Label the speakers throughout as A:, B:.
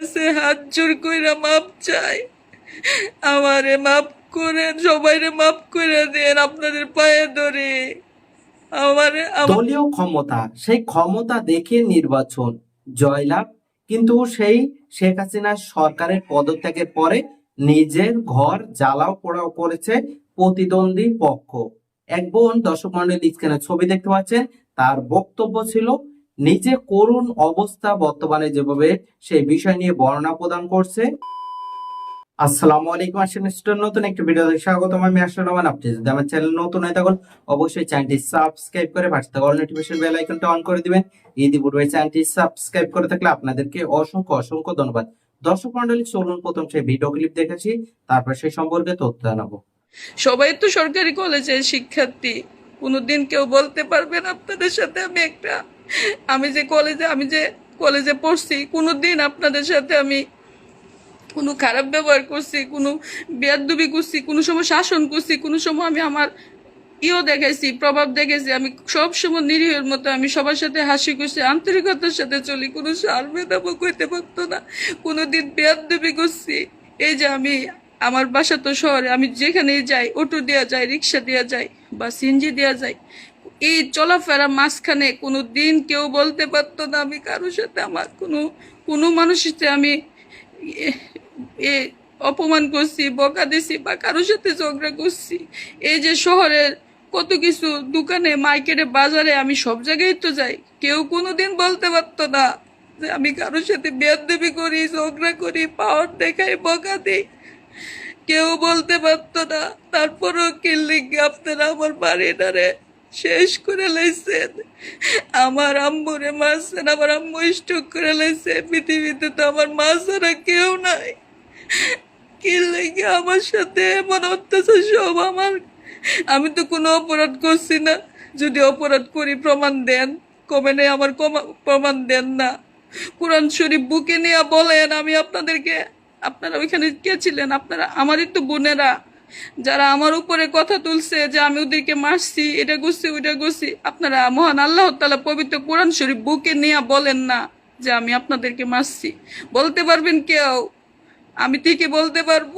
A: কাছে হাত জোর কইরা মাপ চাই আমারে মাপ করেন সবাইরে মাপ করে দেন আপনাদের পায়ে ধরে। আমারে
B: দলীয় ক্ষমতা, সেই ক্ষমতা দেখে নির্বাচন, জয়লাভ। কিন্তু সেই শেখ হাসিনার সরকারের পদত্যাগের পরে নিজের ঘর জ্বালাও পোড়াও করেছে প্রতিদ্বন্দ্বী পক্ষ। এক বোন দর্শক মন্ডলী ছবি দেখতে পাচ্ছেন, তার বক্তব্য ছিল নিজে করুণ অবস্থা বর্তমানে যেভাবে সেই বিষয় নিয়ে বর্ণনা প্রদান করছে। আসসালামু আলাইকুম আসেন স্টুডেন্ট নতুন অবশ্যই অন করে দিবেন। সাবস্ক্রাইব করে থাকলে আপনাদেরকে অসংখ্য অসংখ্য ধন্যবাদ। দর্শক মন্ডলী চলুন প্রথম সেই ভিডিও ক্লিপ দেখেছি তারপর সেই সম্পর্কে তথ্য জানাব।
A: সবাই তো সরকারি কলেজের শিক্ষার্থী। কোনোদিন কেউ বলতে পারবেন আপনাদের সাথে আমি একটা আমি যে কলেজে আমি যে কলেজে পড়ছি, কোনোদিন আপনাদের সাথে আমি কোনো খারাপ ব্যবহার করছি, কোনো বেয়াদবি করছি, কোনো সময় শাসন করছি, কোনো সময় আমি আমার ইও দেখাইছি, প্রভাব দেখেছি আমি সব সময় নিরীহের মতো আমি সবার সাথে হাসি খুশি, আন্তরিকতার সাথে চলি, কোনো সার ভেদাবো কইতে পারতো না, কোনোদিন বেয়াদবি করছি। এই যে আমি, আমার বাসা তো শহরে, আমি যেখানেই যাই, অটো দেওয়া যায় রিক্সা দেওয়া যায় বা সিনজি দেওয়া যায় এই চলাফেরা মাঝখানে কোনো দিন কেউ বলতে পারতো না আমি কারোর সাথে আমার কোনো কোনো মানুষের সাথে আমি এ- অপমান করছি, বকা দিছি বা কারোর সাথে ঝগড়া করছি। এই যে শহরের কত কিছু দোকানে, মার্কেটে, বাজারে আমি সব জায়গায় তো যাই, কেউ কোনো দিন বলতে পারতো না যে আমি কারোর সাথে বেয়াদবি করি, ঝগড়া করি, পাওয়ার দেখাই, বকা দিই। কেউ বলতে পারতো না, তারপরও কিল্লিং আপনারা আমার বাড়িটারে শেষ করে লাইছেন। আমার আম্মুরে মারছেন, আমার আম্মু স্ট্রোক করে লাইছে। পৃথিবীতে তো আমার মা ছাড়া কেউ নাই। কি লেগে আমার সাথে এমন অত্যাচার, সব আমার। আমি তো কোনো অপরাধ করছি না। যদি অপরাধ করি, প্রমাণ দেন। কমেনে আমার প্রমাণ দেন না। কোরআন শরীফ বুকে নিয়ে বলেন আমি আপনাদেরকে। আপনারা ওইখানে কে ছিলেন? আপনারা আমারই তো বোনেরা। যারা আমার উপরে কথা তুলছে যে আমি ওদেরকে মারছি, এটা করছি, ওইটা করছি, আপনারা মহান আল্লাহ তালা পবিত্র কোরআন শরীফ বুকে নিয়ে বলেন না যে আমি আপনাদেরকে মারছি। বলতে পারবেন কেউ? আমি ঠিকই বলতে পারব।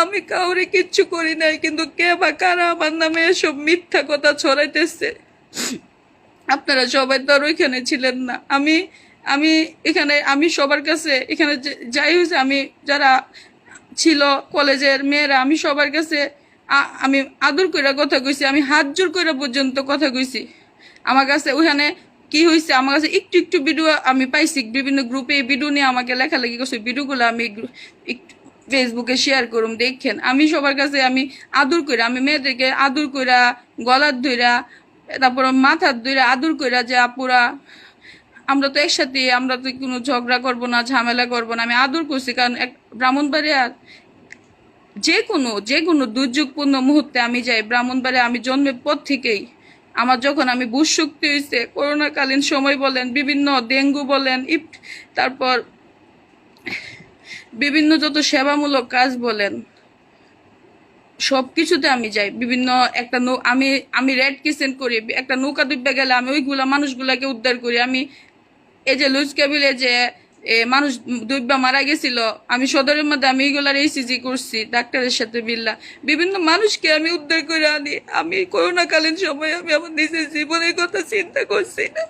A: আমি কাউরে কিচ্ছু করি নাই, কিন্তু কে বা কারা আমার নামে এসব মিথ্যা কথা ছড়াইতেছে? আপনারা সবাই তো আর ওইখানে ছিলেন না। আমি আমি এখানে, আমি সবার কাছে এখানে যাই হয়েছে আমি যারা ছিল, কলেজের মেয়েরা, আমি সবার কাছে আমি আদর কইরা কথা কইছি, আমি হাত জোর কইরা পর্যন্ত কথা কইছি। আমার কাছে ওখানে কি হয়েছে আমার কাছে একটু একটু ভিডিও আমি পাইছি, বিভিন্ন গ্রুপে এই ভিডিও নিয়ে আমাকে লেখালেখি করছে ভিডিওগুলো আমি একটু ফেসবুকে শেয়ার করুম, দেখেন। আমি সবার কাছে আমি আদর কইরা, আমি মেয়েদেরকে আদর কইরা, গলার ধইরা, তারপর মাথার ধইরা আদর কইরা যে আপুরা আমরা তো একসাথে, আমরা তো কোনো ঝগড়া করব না, ঝামেলা করব না। আমি আদর করছি, কারণ এক ব্রাহ্মণবাড়িয়ার যে কোনো যে কোনো দুর্যোগপূর্ণ মুহূর্তে আমি যাই। ব্রাহ্মণবাড়িয়া আমি জন্মের পর থেকেই আমার যখন আমি বুঝ শক্তি হয়েছে করোনাকালীন সময় বলেন, বিভিন্ন ডেঙ্গু বলেন ইপ তারপর বিভিন্ন যত সেবামূলক কাজ বলেন সব কিছুতে আমি যাই। বিভিন্ন একটা নৌ- আমি আমি রেড কিচেন করি, একটা নৌকা ডুববে গেলে আমি ওইগুলা মানুষগুলাকে উদ্ধার করি। আমি এই যে লুজ কেবিলে যে মানুষ দুইবা মারা গেছিল, আমি সদরের মধ্যে আমি এগুলার এইসিজি করছি, ডাক্তারের সাথে বিল্লা বিভিন্ন মানুষকে আমি উদ্ধার করে আনি। আমি করোনাকালীন সময় আমি আমার নিজের জীবনের কথা চিন্তা করছি না।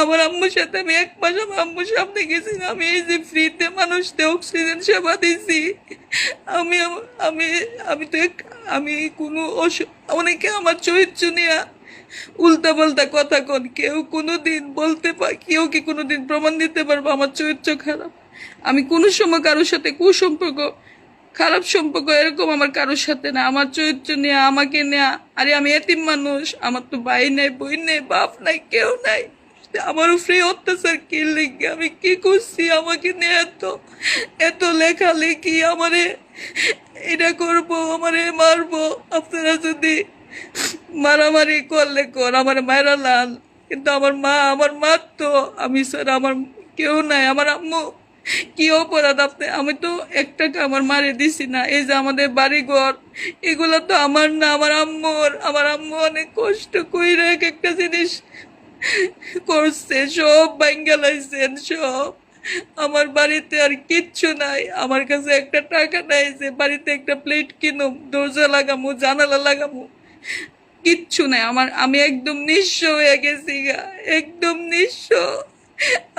A: আমার আম্মুর সাথে আমি এক মাস আমার আম্মুর সামনে গেছি না আমি এই যে ফ্রিতে মানুষকে অক্সিজেন সেবা দিছি। আমি আমি আমি তো আমি কোনো অনেকে আমার চরিত্র নিয়ে উল্টা পাল্টা কথা কন, কেউ কোনোদিন বলতে পার কেউ কি কোনোদিন প্রমাণ দিতে পারব? আমার চরিত্র খারাপ। আমি কোনো সময় কারোর সাথে কুসম্পর্ক, খারাপ সম্পর্ক এরকম আমার কারোর সাথে না। আমার চরিত্র নিয়ে, আমাকে নেয়া। আরে আমি এতিম মানুষ, আমার তো ভাই নেই বই নেই, বাপ নাই, কেউ নাই। আমারও ফ্রি অত্যাচার, কি লিখে আমি কি করছি? আমাকে নিয়ে এত এত লেখা লেখালেখি আমারে এটা করব, আমারে মারবো। আপনারা যদি মারামারি করলে কর, আমার মায়েরা লাল, কিন্তু আমার মা আমার মা তো, আমি স্যার আমার কেউ নাই, আমার আম্মু। কি অপরাধ আপনি? আমি তো এক টাকা আমার মারে দিছি না, এই যে আমাদের বাড়িঘর, এগুলো তো আমার না, আমার আম্মুর। আমার আম্মু অনেক কষ্ট কইরা এক একটা জিনিস করছে, সব বাঙ্গালাইছেন সব। আমার বাড়িতে আর কিচ্ছু নাই, আমার কাছে একটা টাকা নাই যে বাড়িতে একটা প্লেট কিনুম, দরজা লাগামু, জানালা লাগামু। কিচ্ছু নাই। আমার আমি একদম নিঃস্ব হয়ে গেছি গা। একদম নিঃস্ব।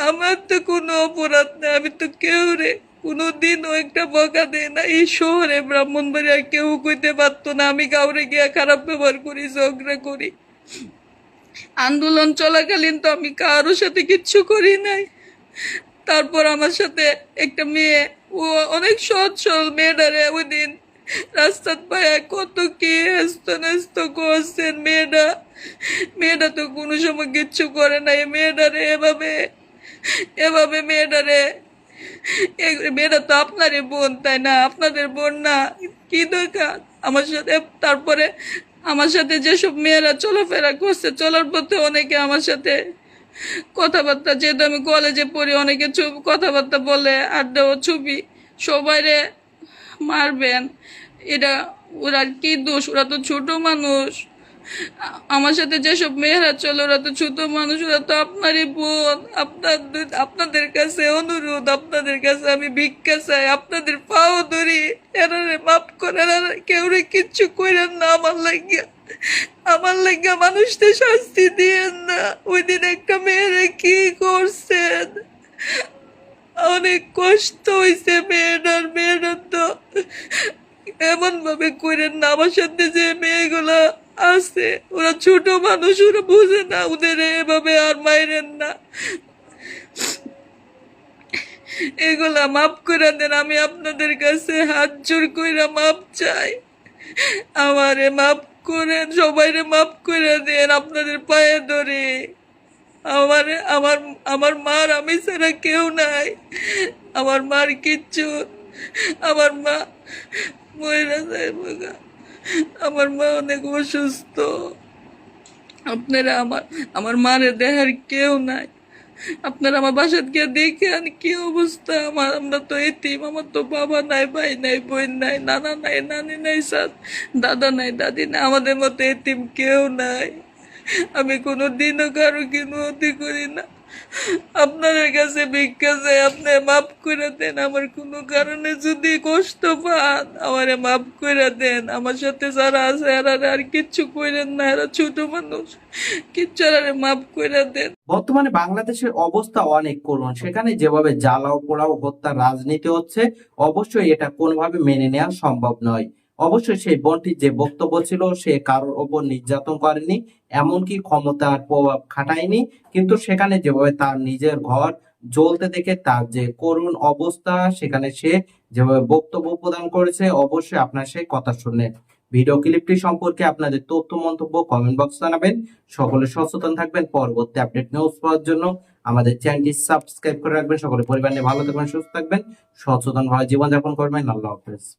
A: আমার তো কোনো অপরাধ নেই। আমি তো কেউ রে কোনো দিনও একটা বকা দেয় না। এই শহরে ব্রাহ্মণবাড়িয়া কেউ কইতে পারতো না। আমি কাউরে গিয়া খারাপ ব্যবহার করি, ঝগড়া করি। আন্দোলন চলাকালীন তো আমি কারোর সাথে কিচ্ছু করি নাই। তারপর আমার সাথে একটা মেয়ে, ও অনেক সৎ সরল মেয়েটারে ওই দিন রাস্তার পায়ে কত কি হেস্ত নেস্ত করছেন মেয়েটা মেয়েটা তো কোনো সময় কিচ্ছু করে নাই। মেয়েটারে এভাবে এভাবে মেয়েটারে মেয়েটা তো আপনারই বোন, তাই না? আপনাদের বোন না? কি দরকার? আমার সাথে, তারপরে আমার সাথে যেসব মেয়েরা চলাফেরা করছে, চলার পথে অনেকে আমার সাথে কথাবার্তা, যেহেতু আমি কলেজে পড়ি, অনেকে ছবি, কথাবার্তা বলে আড্ডা ও ছবি সবাইরে মারবেন। এটা ওরা কি দোষ? ওরা তো ছোট মানুষ। আমার সাথে যেসব মেয়েরা চলে, ওরা তো ছোট মানুষ, ওরা তো আপনারই বোন। আপনাদের আপনাদের কাছে অনুরোধ, আপনাদের কাছে আমি ভিক্ষা চাই, আপনাদের পাও ধরি। এরারে মাফ করেন কেউ রে কিচ্ছু করেন না। আমার লাগিয়া আমার লাগিয়া মানুষদের শাস্তি দিয়েন না। ওই দিন একটা মেয়েরে কি করছেন? অনেক কষ্ট হয়েছে মেয়েটার মেয়েটার তো। এমন ভাবে করেন না আমার সাথে যে মেয়েগুলো আছে, ওরা ছোট মানুষ, ওরা বুঝে না ওদের এভাবে আর মাইরেন না। এগুলা মাফ করে দেন, আমি আপনাদের কাছে হাত জোর কইরা মাপ চাই। আমারে মাফ করেন, সবাইরে মাফ করে দেন, আপনাদের পায়ে ধরে। আমার আমার আমার মার আমি ছাড়া কেউ নাই। আমার মার কিচ্ছু, আমার মা মহিলা যায় আমার মা অনেক অসুস্থ। আপনারা আমার আমার মারে দেখার কেউ নাই। আপনারা আমার বাসাত গিয়ে দেখেন কি অবস্থা। আমার, আমরা তো এতিম, আমার তো বাবা নাই, ভাই নাই, বোন নাই, নানা নাই, নানি নাই সাথ দাদা নাই, দাদি নাই, আমাদের মতো এতিম কেউ নাই। আমি কোনো দিনও কারও কিনুমতি করি না। আপনাদের কাছে ভিক্ষা চাই, আপনি মাফ করে দেন, আমার কোনো কারণে যদি কষ্ট পান, আমারে মাফ করে দেন। আমার সাথে যারা আছে, এরা আর কিচ্ছু করেন না, এরা ছোট মানুষ। কিচ্ছু এরা মাফ করে দেন।
B: বর্তমানে বাংলাদেশের অবস্থা অনেক করুণ। সেখানে যেভাবে জ্বালাও পোড়াও হত্যা রাজনীতি হচ্ছে, অবশ্যই এটা কোনোভাবে মেনে নেওয়া সম্ভব নয়। অবশ্যই সেই বোনটির যে বক্তব্য ছিল সে কারোর ওপর নির্যাতন করেনি, এমনকি ক্ষমতার প্রভাব খাটায়নি। কিন্তু সেখানে যেভাবে তার নিজের ঘর জ্বলতে দেখে তার যে করুণ অবস্থা, সেখানে সে যেভাবে বক্তব্য প্রদান করেছে, অবশ্যই আপনার সেই কথা শুনলেন ভিডিও ক্লিপটি সম্পর্কে আপনাদের তথ্য, মন্তব্য কমেন্ট বক্স জানাবেন। সকলে সচেতন থাকবেন। পরবর্তী আপডেট নিউজ পাওয়ার জন্য আমাদের চ্যানেলটি সাবস্ক্রাইব করে রাখবেন। সকলে পরিবার নিয়ে ভালো থাকবেন, সুস্থ থাকবেন। সচেতন ভাবে জীবনযাপন করবেন। আল্লাহ হাফেজ।